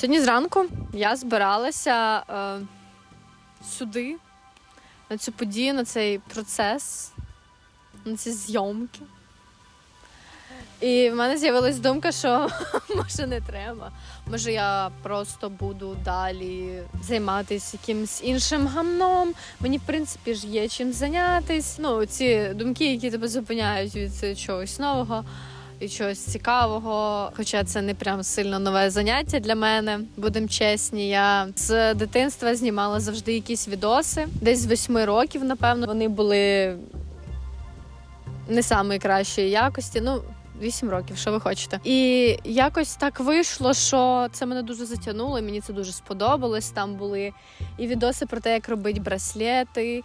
Сьогодні зранку я збиралася е, сюди, на цю подію, на цей процес, на ці зйомки. І в мене з'явилась думка, що може не треба. Може, я просто буду далі займатися якимось іншим гамном. Мені, в принципі, ж є чим зайнятись. Ну, ці думки, які тебе зупиняють від чогось нового і чогось цікавого. Хоча це не прям сильно нове заняття для мене. Будемо чесні. Я з дитинства знімала завжди якісь відоси. Десь з восьми років, напевно, вони були не самої кращої якості. Ну. 8 років, що ви хочете, і якось так вийшло, що це мене дуже затягнуло. і Мені це дуже сподобалось. Там були і відоси про те, як робити браслети,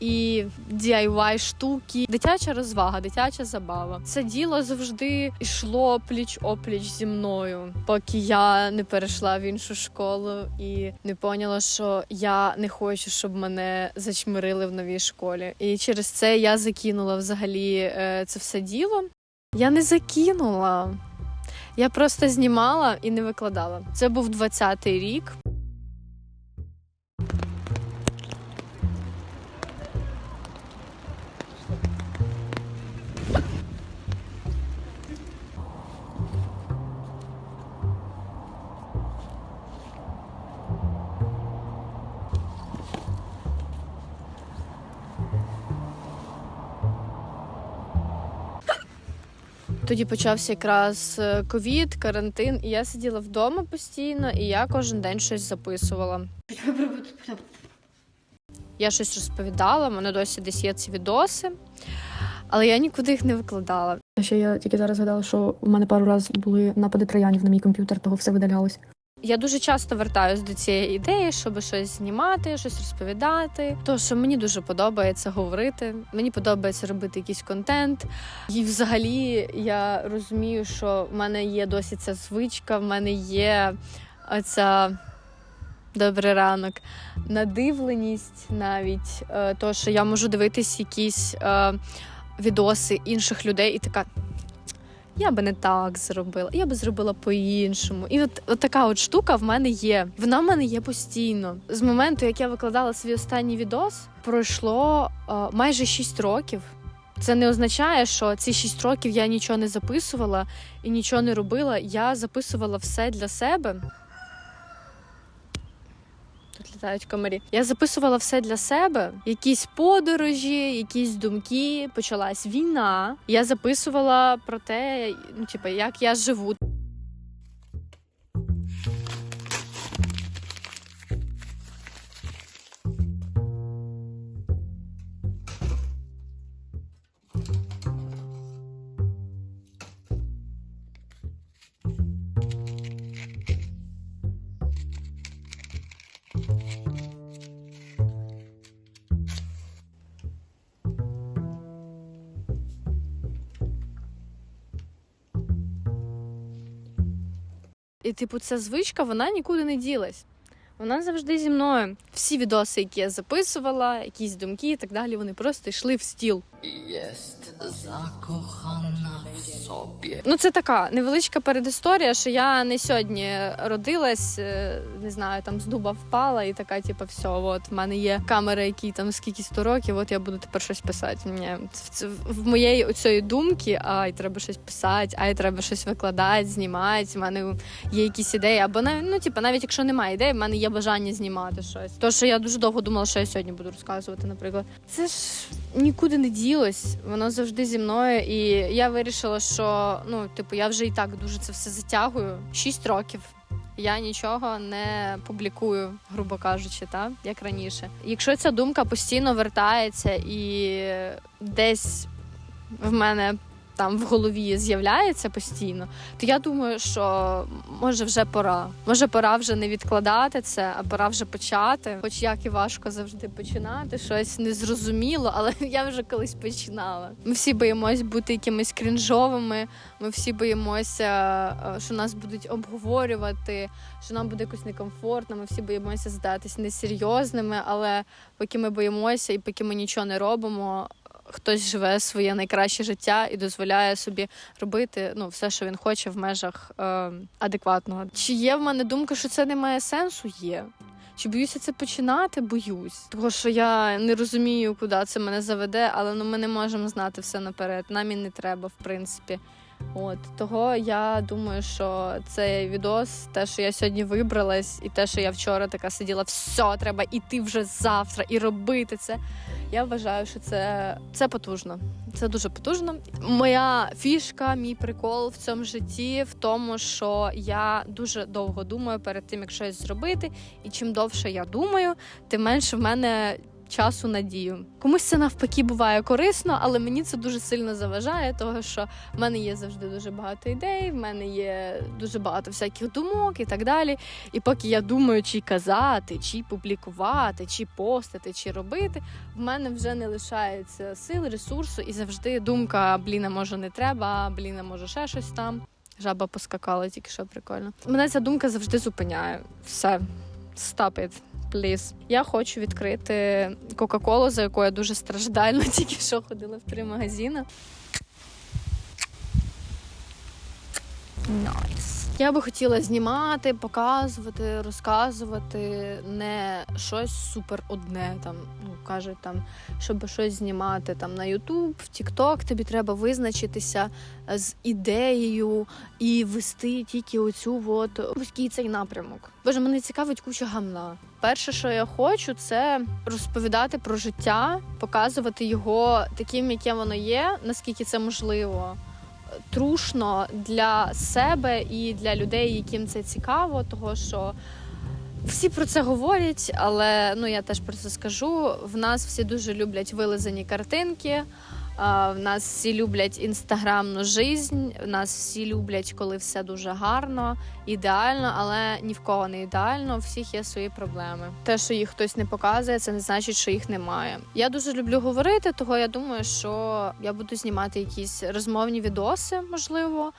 і DIY штуки. Дитяча розвага, дитяча забава. Це діло завжди йшло пліч опліч зі мною, поки я не перейшла в іншу школу і не поняла, що я не хочу, щоб мене зачмирили в новій школі. І через це я закинула взагалі е, це все діло. Я не закинула. Я просто знімала і не викладала. Це був 20-й рік. Тоді почався якраз е, ковід, карантин, і я сиділа вдома постійно, і я кожен день щось записувала. Я щось розповідала, в мене досі десь є ці відоси, але я нікуди їх не викладала. Ще я тільки зараз згадала, що у мене пару разів були напади троянів на мій комп'ютер, того все видалялось. Я дуже часто вертаюсь до цієї ідеї, щоб щось знімати, щось розповідати. То що мені дуже подобається говорити. Мені подобається робити якийсь контент. І взагалі я розумію, що в мене є досі ця звичка, в мене є ця. Добрий ранок, надивленість навіть е, то, що я можу дивитись якісь е, відоси інших людей, і така я би не так зробила, я би зробила по-іншому. І от, от така от штука в мене є. Вона в мене є постійно. З моменту, як я викладала свій останній відос, пройшло е, майже 6 років. Це не означає, що ці 6 років я нічого не записувала і нічого не робила. Я записувала все для себе. Тут літають комарі. Я записувала все для себе. Якісь подорожі, якісь думки. Почалась війна. Я записувала про те, ну типу, як я живу. І, типу, ця звичка вона нікуди не ділась. Вона завжди зі мною. Всі відоси, які я записувала, якісь думки і так далі, вони просто йшли в стіл. Jest zakochana sobie. Ну, це така невеличка передісторія, що я не сьогодні родилась, е, не знаю, там з дуба впала і така, типу, все, от в мене є камера, якій там скільки 100 років, от я буду тепер щось писати. Ні, це в моєї оцієї думки, ай, треба щось писати, ай, треба щось викладати, знімати. В мене є якісь ідеї, або навіть, ну, типу, навіть якщо немає ідей, в мене є бажання знімати щось. То, що я дуже довго думала, що я сьогодні буду розказувати, наприклад. Це ж нікуди не ділось, воно завжди зі мною. І я вирішила, що ну, типу, я вже і так дуже це все затягую. Шість років. Я нічого не публікую, грубо кажучи, та як раніше. Якщо ця думка постійно вертається і десь в мене там в голові з'являється постійно, то я думаю, що може вже пора. Може, пора вже не відкладати це, а пора вже почати. Хоч як і важко завжди починати, щось незрозуміло, але я вже колись починала. Ми всі боїмось бути якимись крінжовими. Ми всі боїмося, е, що нас будуть обговорювати, що нам буде якось некомфортно. Ми всі боїмося здатись несерйозними, але поки ми боїмося і поки ми нічого не робимо. Хтось живе своє найкраще життя і дозволяє собі робити ну все, що він хоче в межах е, адекватного. Чи є в мене думка, що це не має сенсу? Є. Чи боюся це починати? Боюсь. Того, що я не розумію, куди це мене заведе, але ну ми не можемо знати все наперед. Нам і не треба, в принципі. От того я думаю, що цей відос, те, що я сьогодні вибралась, і те, що я вчора така сиділа, все, треба іти вже завтра і робити це. Я вважаю, що це, це потужно. Це дуже потужно. Моя фішка, мій прикол в цьому житті в тому, що я дуже довго думаю перед тим, як щось зробити. І чим довше я думаю, тим менше в мене часу на дію. Комусь це навпаки буває корисно, але мені це дуже сильно заважає, того що в мене є завжди дуже багато ідей, в мене є дуже багато всяких думок і так далі. І поки я думаю, чи казати, чи публікувати, чи постити, чи робити, в мене вже не лишається сил, ресурсу, і завжди думка: блін, а може не треба, блін, а може ще щось там. Жаба поскакала, тільки що прикольно. Мене ця думка завжди зупиняє. Все, stop Please. Я хочу відкрити Кока-Колу, за якою я дуже страждально тільки що ходила в три магазини. Найс. Я би хотіла знімати, показувати, розказувати не щось супер одне. Там ну кажуть, там щоб щось знімати там на YouTube, в TikTok, тобі треба визначитися з ідеєю і вести тільки оцю от вузький цей напрямок. Боже, мене цікавить куча гамна. Перше, що я хочу, це розповідати про життя, показувати його таким, яке воно є, наскільки це можливо трушно для себе і для людей, яким це цікаво, того що. Всі про це говорять, але ну я теж про це скажу. В нас всі дуже люблять вилизані картинки. В нас всі люблять інстаграмну жизнь. В нас всі люблять, коли все дуже гарно, ідеально, але ні в кого не ідеально. У всіх є свої проблеми. Те, що їх хтось не показує, це не значить, що їх немає. Я дуже люблю говорити, того я думаю, що я буду знімати якісь розмовні відоси, можливо.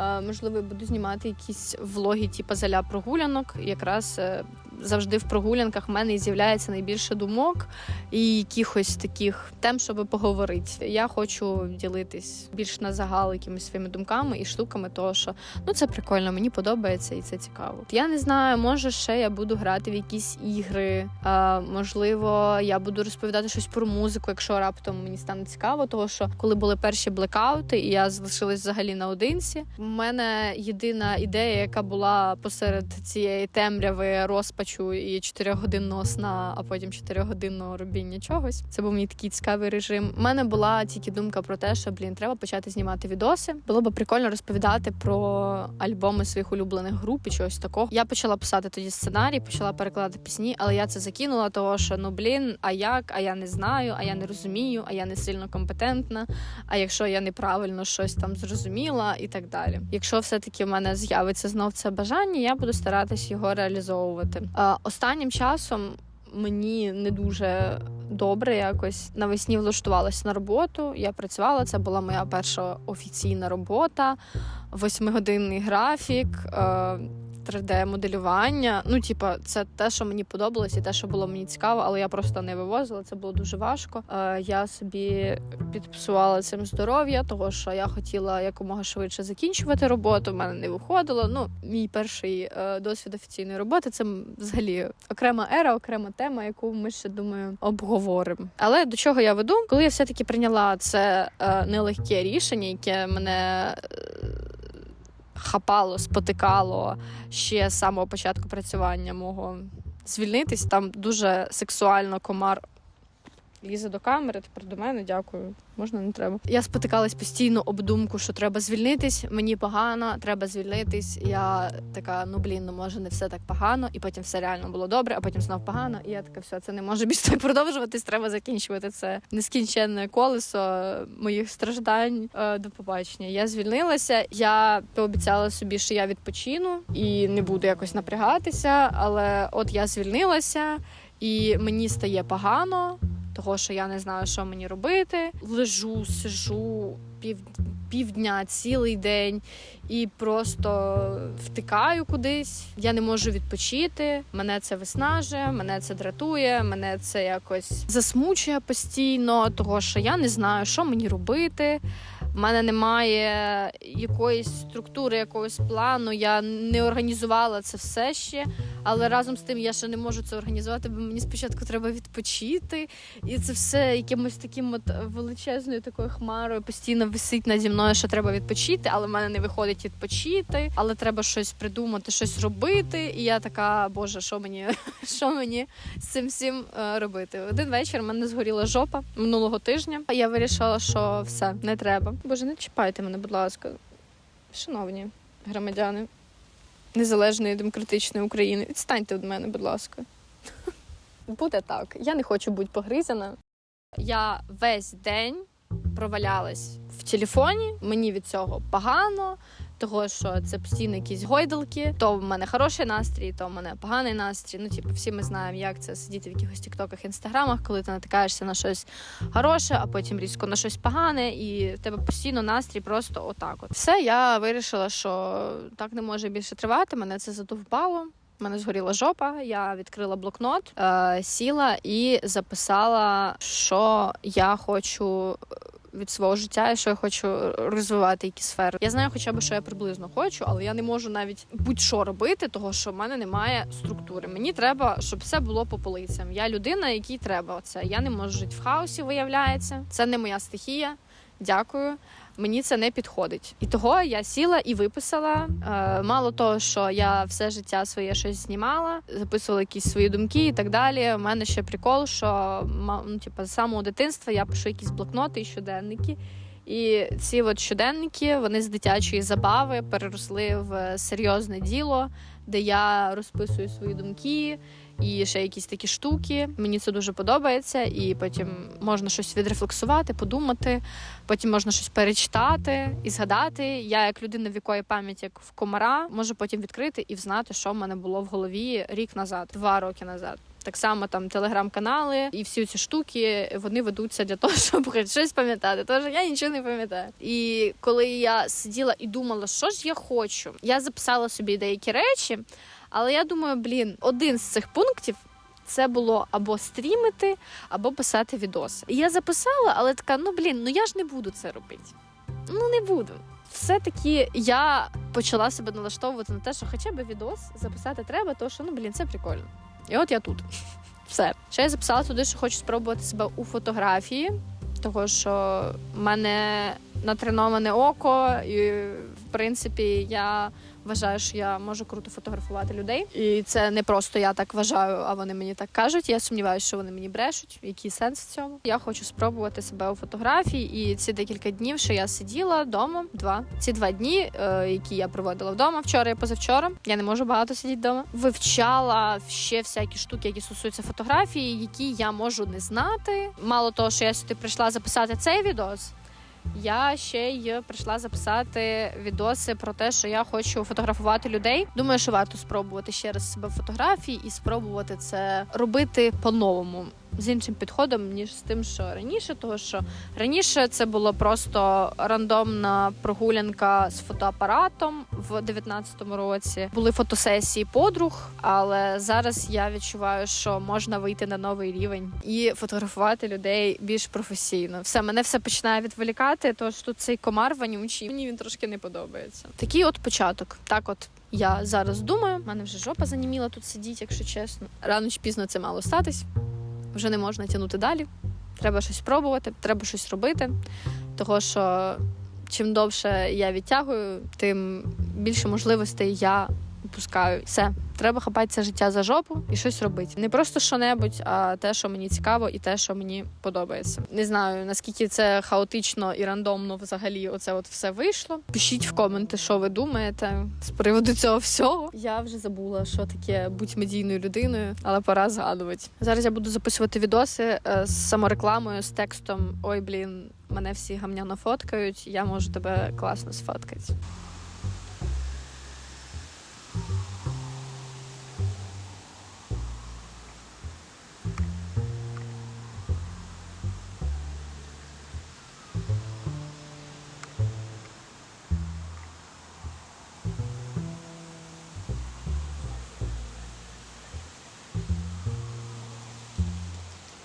Е, Можливо, буду знімати якісь влоги, типу заля прогулянок. Якраз е, завжди в прогулянках в мене з'являється найбільше думок і якихось таких тем, щоб поговорити. Я хочу ділитись більш на загал якимись своїми думками і штуками, того що ну це прикольно, мені подобається і це цікаво. Я не знаю, може ще я буду грати в якісь ігри. Е, можливо, я буду розповідати щось про музику, якщо раптом мені стане цікаво, того що коли були перші блекаути, і я залишилась взагалі наодинці. У мене єдина ідея, яка була посеред цієї темряви розпачу і 4-годинного сна, а потім 4-годинного робіння чогось. Це був мій такий цікавий режим. У мене була тільки думка про те, що блін, треба почати знімати відоси. Було би прикольно розповідати про альбоми своїх улюблених груп і чогось такого. Я почала писати тоді сценарій, почала перекладати пісні, але я це закинула, того що ну блін, а як? А я не знаю, а я не розумію, а я не сильно компетентна. А якщо я неправильно щось там зрозуміла і так далі. Якщо все-таки в мене з'явиться знов це бажання, я буду старатись його реалізовувати. А, останнім часом. Мені не дуже добре якось навесні влаштувалася на роботу. Я працювала. Це була моя перша офіційна робота, восьмигодинний графік. Е- 3D-моделювання. Ну, типа, це те, що мені подобалось, і те, що було мені цікаво, але я просто не вивозила. Це було дуже важко. Е, я собі підпсувала цим здоров'я, того що я хотіла якомога швидше закінчувати роботу. в мене не виходило. Ну, мій перший е, досвід офіційної роботи це взагалі окрема ера, окрема тема, яку ми ще думаю обговоримо. Але до чого я веду, коли я все таки прийняла це е, нелегке рішення, яке мене. е, Хапало, спотикало ще з самого початку працювання мого звільнитись. Там дуже сексуально комар лізе до камери, тепер до мене, дякую. Можна не треба. Я спотикалась постійно об думку, що треба звільнитись. Мені погано, треба звільнитись. Я така, ну блін, ну може не все так погано, і потім все реально було добре, а потім знов погано. І я така, все, це не може більше так продовжуватись. Треба закінчувати це нескінченне колесо моїх страждань. Е, До побачення. Я звільнилася. Я пообіцяла собі, що я відпочину і не буду якось напрягатися. Але от я звільнилася, і мені стає погано того, що я не знаю, що мені робити. Лежу, сижу пів, півдня, цілий день і просто втикаю кудись. Я не можу відпочити. Мене це виснажує, мене це дратує, мене це якось засмучує постійно, того що я не знаю, що мені робити. У мене немає якоїсь структури, якогось плану. Я не організувала це все ще, але разом з тим я ще не можу це організувати, бо мені спочатку треба відпочити. І це все якимось таким от величезною такою хмарою постійно висить наді мною, що треба відпочити, але в мене не виходить відпочити. Але треба щось придумати, щось робити. І я така, боже, що мені, що мені з цим всім е, робити? Один вечір в мене згоріла жопа минулого тижня. Я вирішила, що все не треба. Боже, не чіпайте мене, будь ласка, шановні громадяни незалежної демократичної України. Відстаньте від мене, будь ласка. Буде так. Я не хочу бути погризана. Я весь день провалялась в телефоні. Мені від цього погано, того що це постійно якісь гойдалки. То в мене хороший настрій, то в мене поганий настрій. Ну, типу, всі ми знаємо, як це сидіти в якихось тіктоках, інстаграмах, коли ти натикаєшся на щось хороше, а потім різко на щось погане, і в тебе постійно настрій просто отак. От все, я вирішила, що так не може більше тривати. Мене це задовбало. У мене згоріла жопа. Я відкрила блокнот, е, сіла і записала, що я хочу від свого життя і що я хочу розвивати які сфери. Я знаю, хоча б що я приблизно хочу, але я не можу навіть будь-що робити, того що в мене немає структури. Мені треба, щоб все було по полицям. Я людина, якій треба це. Я не можу жити в хаосі, виявляється. Це не моя стихія. Дякую. Мені це не підходить. І того я сіла і виписала. Е, мало того, що я все життя своє щось знімала, записувала якісь свої думки і так далі. У мене ще прикол, що ну, типу, з самого дитинства я пишу якісь блокноти і щоденники. І ці от щоденники вони з дитячої забави переросли в серйозне діло, де я розписую свої думки і ще якісь такі штуки. Мені це дуже подобається, і потім можна щось відрефлексувати, подумати. Потім можна щось перечитати і згадати. Я, як людина, в якої пам'ять як в комара, можу потім відкрити і взнати, що в мене було в голові рік назад, два роки назад. Так само там телеграм-канали і всі ці штуки вони ведуться для того, щоб хоч щось пам'ятати. Тож я нічого не пам'ятаю. І коли я сиділа і думала, що ж я хочу, я записала собі деякі речі, але я думаю, блін, один з цих пунктів. Це було або стрімити, або писати відоси. І я записала, але така: ну блін, ну я ж не буду це робити. Ну не буду. Все-таки я почала себе налаштовувати на те, що хоча б відос записати треба, тому що ну блін, це прикольно. І от я тут. Все. Ще я записала туди, що хочу спробувати себе у фотографії, того що в мене натреноване око, і в принципі я вважаю, що я можу круто фотографувати людей. І це не просто я так вважаю, а вони мені так кажуть. Я сумніваюся, що вони мені брешуть. Який сенс в цьому? Я хочу спробувати себе у фотографії, і ці декілька днів, що я сиділа вдома, два ці два дні, е, які я проводила вдома вчора і позавчора. Я не можу багато сидіти вдома. Вивчала ще всякі штуки, які стосуються фотографії, які я можу не знати. Мало того, що я сюди прийшла записати цей відос. Я ще й прийшла записати відоси про те, що я хочу фотографувати людей. Думаю, що варто спробувати ще раз себе в фотографії і спробувати це робити по-новому. З іншим підходом, ніж з тим, що раніше, того що раніше це було просто рандомна прогулянка з фотоапаратом в 19-му році. Були фотосесії подруг, але зараз я відчуваю, що можна вийти на новий рівень і фотографувати людей більш професійно. Все мене все починає відволікати, тож тут цей комар вонючий. Мені він трошки не подобається. Такий от початок. Так, от я зараз думаю. У мене вже жопа заніміла тут сидіть, якщо чесно. Рано чи пізно це мало статись. Вже не можна тягнути далі. Треба щось пробувати, треба щось робити. Того що чим довше я відтягую, тим більше можливостей я упускаю. Все, треба хапати це життя за жопу і щось робити. Не просто що-небудь, а те, що мені цікаво, і те, що мені подобається. Не знаю наскільки це хаотично і рандомно взагалі оце от все вийшло. Пишіть в коменти, що ви думаєте з приводу цього всього. Я вже забула, що таке бути медійною людиною, але пора згадувати. Зараз я буду записувати відоси е, з саморекламою з текстом Ой, блін, мене всі гамняно фоткають. Я можу тебе класно сфоткати.